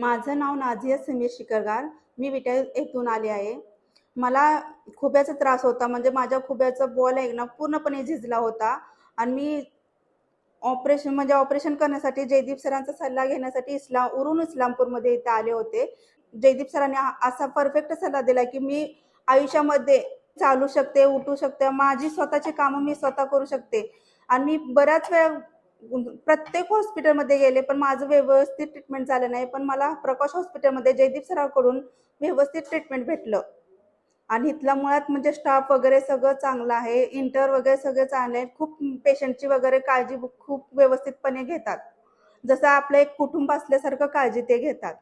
माझं नाव नाझिया समीर शिकरगार. मी विटा येथून आले आहे. मला खुब्याचा त्रास होता. म्हणजे माझ्या खुब्याचा बॉल आहे ना पूर्णपणे झिजला होता. आणि मी ऑपरेशन म्हणजे ऑपरेशन करण्यासाठी जयदीप सरांचा सल्ला घेण्यासाठी इस्लाम उरून इस्लामपूरमध्ये इथे आले होते. जयदीप सरांनी असा परफेक्ट सल्ला दिला की मी आयुष्यामध्ये चालू शकते उठू शकते. माझी स्वतःची कामं मी स्वतः करू शकते. आणि मी बऱ्याच वेळा प्रत्येक हॉस्पिटलमध्ये गेले पण माझं व्यवस्थित ट्रीटमेंट झालं नाही. पण मला प्रकाश हॉस्पिटलमध्ये जयदीप सरांकडून व्यवस्थित ट्रीटमेंट भेटलं. आणि इथला मुळात म्हणजे स्टाफ वगैरे सगळं चांगलं आहे. इंटर वगैरे सगळं चांगलं आहे खूप पेशंटची वगैरे काळजी खूप व्यवस्थितपणे घेतात. जसं आपलं एक कुटुंब असल्यासारखं काळजी ते घेतात.